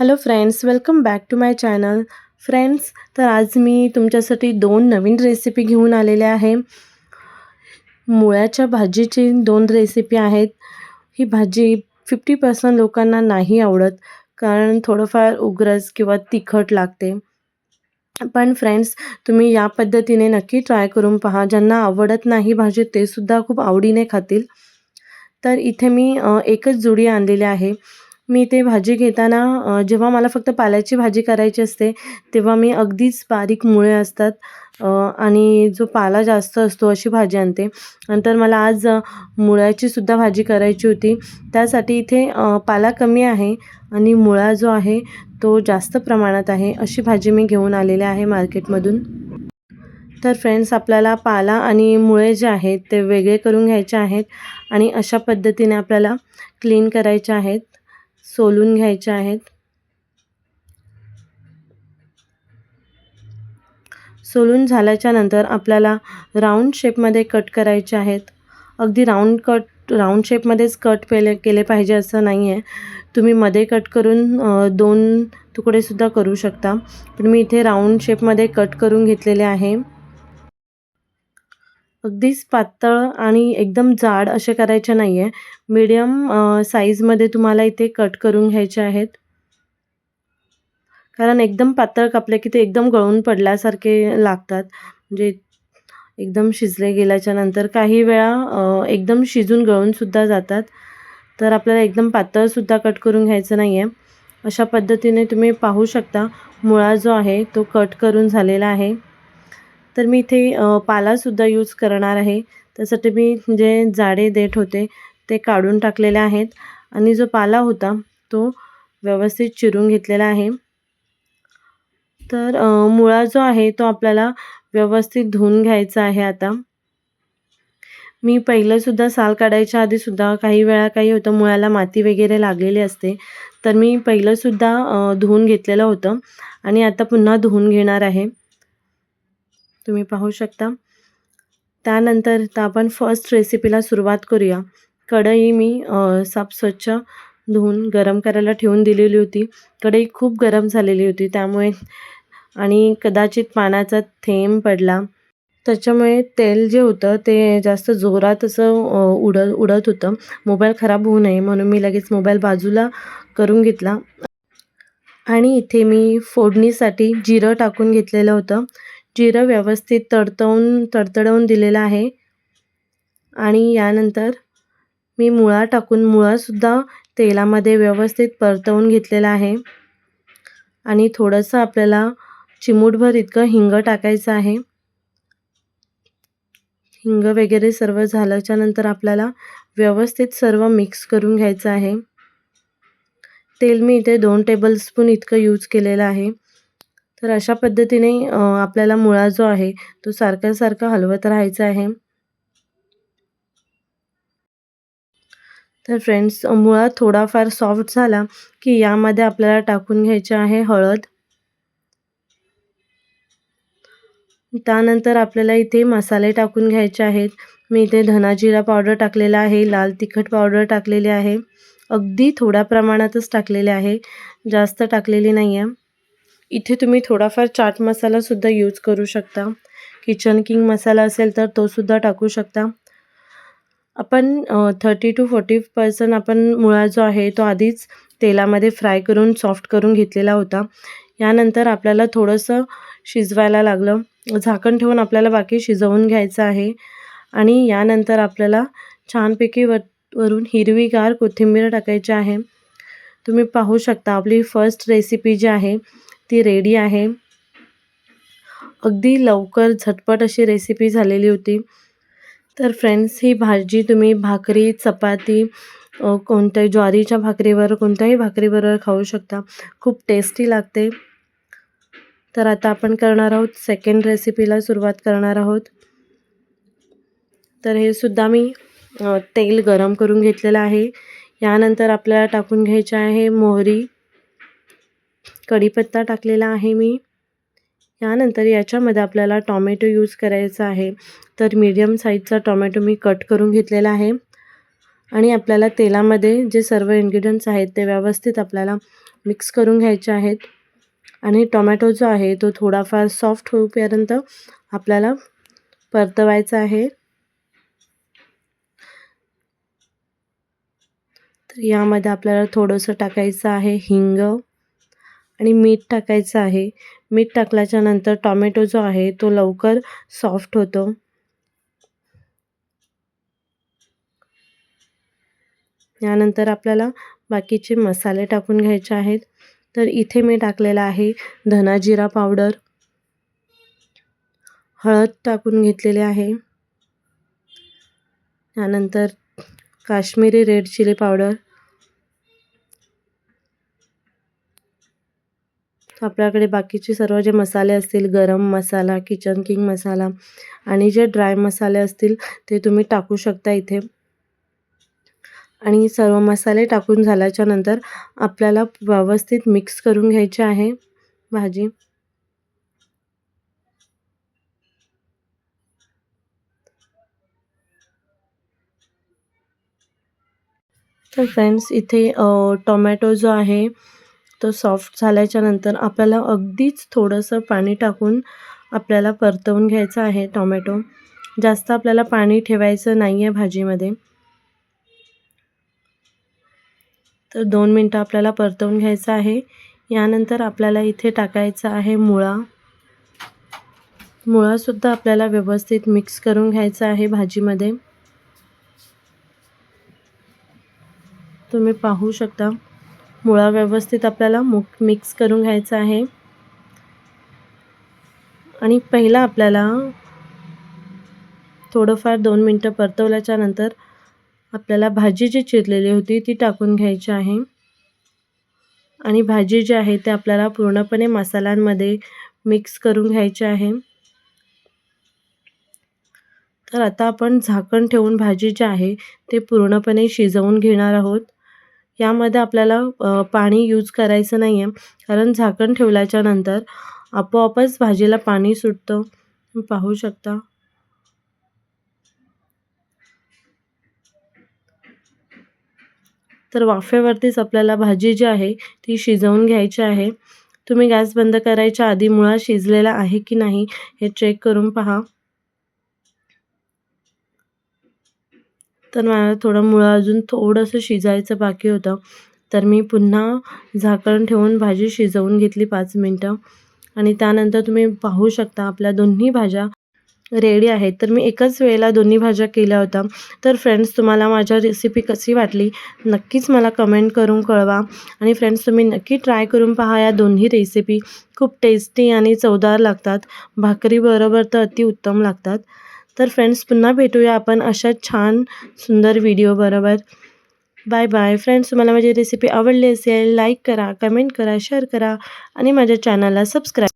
Hello friends welcome back to my channel friends तर आज मी तुमच्यासाठी दोन नवीन रेसिपी घेऊन आलेले आहे. मुळ्याच्या भाजीची दोन रेसिपी आहेत. ही भाजी फिफ्टी पर्सेंट लोकांना नाही आवडत कारण थोडंफार उग्रस किंवा तिखट लागते. पण फ्रेंड्स तुम्ही या पद्धतीने नक्की ट्राय करून पहा. ज्यांना आवडत नाही भाजी तेसुद्धा खूप आवडीने खातील. तर इथे मी एकच जुडी आणलेली आहे. मी ते भाजी घेताना जेव्हा मला फक्त पाल्याची भाजी करायची असते तेव्हा मी अगदीच बारीक मुळे असतात आणि जो पाला जास्त असतो अशी भाजी आणते. नंतर मला आज मुळ्याचीसुद्धा मुळ्याची सुद्धा भाजी करायची होती. त्यासाठी इथे पाला कमी आहे आणि मुळा जो आहे तो जास्त प्रमाणात आहे अशी भाजी मी घेऊन आलेली आहे मार्केटमधून. तर फ्रेंड्स आपल्याला पाला आणि मुळे जे आहेत ते वेगळे करून घ्यायचे आहेत आणि अशा पद्धतीने आपल्याला क्लीन करायचे आहेत. सोलून घ्यायचे आहेत. सोलून झाल्याच्यानंतर आपल्याला राऊंड शेपमध्ये कट करायचे आहेत. अगदी राऊंड कट राऊंड शेपमध्येच कट केले केले पाहिजे असं नाही आहे तुम्ही मध्ये कट करून दोन तुकडेसुद्धा करू शकता. पण मी इथे राऊंड शेपमध्ये कट करून घेतलेले आहे. अगदीच पातळ आणि एकदम जाड असे करायचे नाही आहे मीडियम साईजमध्ये तुम्हाला इथे कट करून घ्यायचे आहेत. कारण एकदम पातळ कापले की ते एकदम गळून पडल्यासारखे लागतात. म्हणजे एकदम शिजले गेल्याच्यानंतर काही वेळा एकदम शिजून गळूनसुद्धा जातात. तर आपल्याला एकदम पातळसुद्धा कट करून घ्यायचं नाही आहे अशा पद्धतीने तुम्ही पाहू शकता मुळा जो आहे तो कट करून झालेला आहे. तर मी इथे पालासुद्धा यूज करणार आहे. त्यासाठी मी जे जाडे देठ होते ते काढून टाकलेले आहेत. आणि जो पाला होता तो व्यवस्थित चिरून घेतलेला आहे. तर मुळा जो आहे तो आपल्याला व्यवस्थित धुवून घ्यायचा आहे आता. मी पहिलंसुद्धा साल काढायच्या आधीसुद्धा काही वेळा काही होतं मुळाला माती वगैरे लागलेली असते. तर मी पहिलंसुद्धा धुवून घेतलेलं होतं. आणि आता पुन्हा धुवून घेणार आहे. तुम्ही पाहू शकता. त्यानंतर तर आपण फर्स्ट रेसिपीला सुरुवात करूया. कढई मी साफ स्वच्छ धुवून गरम करायला ठेवून दिलेली होती. कढई खूप गरम झालेली होती. त्यामुळे आणि कदाचित पाण्याचा थेंब पडला. त्याच्यामुळे तेल जे होतं ते जास्त जोरात असं उड उडत उडत होतं. मोबाईल खराब होऊ नये म्हणून मी लगेच मोबाईल बाजूला करून घेतला. आणि इथे मी फोडणीसाठी जिरं टाकून घेतलेलं होतं. जिरं व्यवस्थित तडतवून तडतडवून दिलेलं आहे. आणि यानंतर मी मुळा टाकून मुळासुद्धा तेलामध्ये व्यवस्थित परतवून घेतलेला आहे. आणि थोडंसं आपल्याला चिमूटभर इतकं हिंग टाकायचं आहे. हिंग वगैरे सर्व झाल्याच्यानंतर आपल्याला व्यवस्थित सर्व मिक्स करून घ्यायचं आहे. तेल मी इथे दोन टेबलस्पून इतकं यूज केलेलं आहे. तर अशा पद्धतीने आपल्याला मुळा जो आहे तो सारखा सारखा हलवत राहायचा आहे. तर फ्रेंड्स मुळा थोडाफार सॉफ्ट झाला की यामध्ये आपल्याला टाकून घ्यायचे आहे हळद. त्यानंतर आपल्याला इथे मसाले टाकून घ्यायचे आहेत. मी इथे धनाजिरा पावडर टाकलेला आहे लाल तिखट पावडर टाकलेली आहे. अगदी थोड्या प्रमाणातच टाकलेले आहे. जास्त टाकलेली नाही आहे इथे तुम्ही थोडाफार चाट मसालासुद्धा यूज करू शकता. किचन किंग मसाला असेल तर तोसुद्धा टाकू शकता. आपण थर्टी टू फोर्टी पर्सेंट आपण मुळा जो आहे तो आधीच तेलामध्ये फ्राय करून सॉफ्ट करून घेतलेला होता. यानंतर आपल्याला थोडंसं शिजवायला लागलं. झाकण ठेवून आपल्याला बाकी शिजवून घ्यायचं आहे. आणि यानंतर आपल्याला छानपैकी वर वरून हिरवीगार कोथिंबीर टाकायची आहे. तुम्ही पाहू शकता आपली फर्स्ट रेसिपी जी आहे ती रेडी आहे. अगदी लवकर झटपट अशी रेसिपी झालेली होती. तर फ्रेंड्स ही भाजी तुम्ही भाकरी चपाती कोणत्याही ज्वारीच्या भाकरीवर कोणत्याही भाकरीबरोबर खाऊ शकता. खूप टेस्टी लागते. तर आता आपण करणार आहोत सेकंड रेसिपीला सुरुवात करणार आहोत. तर हे सुद्धा मी तेल गरम करून घेतलेलं आहे. यानंतर आपल्याला टाकून घ्यायचे आहे मोहरी. कढीपत्ता टाकलेला आहे मी. यानंतर याच्यामध्ये आपल्याला टॉमॅटो यूज करायचा आहे. तर मीडियम साईजचा टॉमॅटो मी कट करून घेतलेला आहे. आणि आपल्याला तेलामध्ये जे सर्व इन्ग्रेडियंट्स आहेत ते व्यवस्थित आपल्याला मिक्स करून घ्यायचे आहेत. आणि टोमॅटो जो आहे तो थोडाफार सॉफ्ट होईपर्यंत आपल्याला परतवायचा आहे. तर यामध्ये आपल्याला थोडंसं टाकायचं आहे हिंग. आणि मीठ टाकायचं आहे. मीठ टाकल्याच्यानंतर टॉमॅटो जो आहे तो लवकर सॉफ्ट होतो. यानंतर आपल्याला बाकीचे मसाले टाकून घ्यायचे आहेत. तर इथे मी टाकलेला आहे धना जिरा पावडर. हळद टाकून घेतलेले आहे. त्यानंतर काश्मीरी रेड चिली पावडर. आपल्याकडे बाकीचे सर्व जे मसाले असतील गरम मसाला किचन किंग मसाला आणि जे ड्राय मसाले असतील ते तुम्ही टाकू शकता इथे. आणि सर्व मसाले टाकून झाल्याच्यानंतर आपल्याला व्यवस्थित मिक्स करून घ्यायचे आहे भाजी. तर फ्रेंड्स इथे टोमॅटो जो आहे तो सॉफ्ट झाल्याच्यानंतर आपल्याला अगदीच थोडंसं पाणी टाकून आपल्याला परतवून घ्यायचं आहे टोमॅटो. जास्त आपल्याला पाणी ठेवायचं नाही आहे भाजीमध्ये. तर दोन मिनटं आपल्याला परतवून घ्यायचं आहे. यानंतर आपल्याला इथे टाकायचं आहे मुळा. मुळासुद्धा आपल्याला व्यवस्थित मिक्स करून घ्यायचा आहे भाजीमध्ये. तुम्ही पाहू शकता. मुळा व्यवस्थित आपल्याला मुक मिक्स करून घ्यायचा आहे. आणि पहिला आपल्याला थोडंफार दोन मिनटं परतवल्याच्या नंतर आपल्याला भाजी जी चिरलेली होती ती टाकून घ्यायची आहे. आणि भाजी जी आहे ते आपल्याला पूर्णपणे मसाल्यांमध्ये मिक्स करून घ्यायची आहे. तर आता आपण झाकण ठेवून भाजी जी आहे ते पूर्णपणे शिजवून घेणार आहोत. यामध्ये आपल्याला पाणी यूज करायचं नाही आहे कारण झाकण ठेवल्याच्या नंतर आपोआपच भाजीला पाणी सुटतं. पाहू शकता. तर वाफेवरतीच आपल्याला भाजी जी आहे ती शिजवून घ्यायची आहे. तुम्ही गॅस बंद करायच्या आधी मुळा शिजलेला आहे की नाही हे चेक करून पहा. तर मला थोडं मुळं अजून थोडंसं शिजायचं बाकी होतं. तर मी पुन्हा झाकण ठेवून भाजी शिजवून घेतली पाच मिनटं. आणि त्यानंतर तुम्ही पाहू शकता आपल्या दोन्ही भाज्या रेडी आहेत. तर मी एकाच वेळेला दोन्ही भाज्या केल्या होत्या. तर फ्रेंड्स तुम्हाला माझ्या रेसिपी कशी वाटली? नक्कीच मला कमेंट करून कळवा. आणि फ्रेंड्स तुम्ही नक्की ट्राय करून पहा या दोन्ही रेसिपी खूप टेस्टी आणि चवदार लागतात. भाकरीबरोबर तर अतिउत्तम लागतात. तर फ्रेंड्स पुन्हा भेटूया आपण अशा छान सुंदर व्हिडिओ बरोबर. बाय बाय फ्रेंड्स तुम्हाला माझी रेसिपी आवडली असेल लाईक करा कमेंट करा शेअर करा आणि माझ्या चॅनलला सबस्क्राईब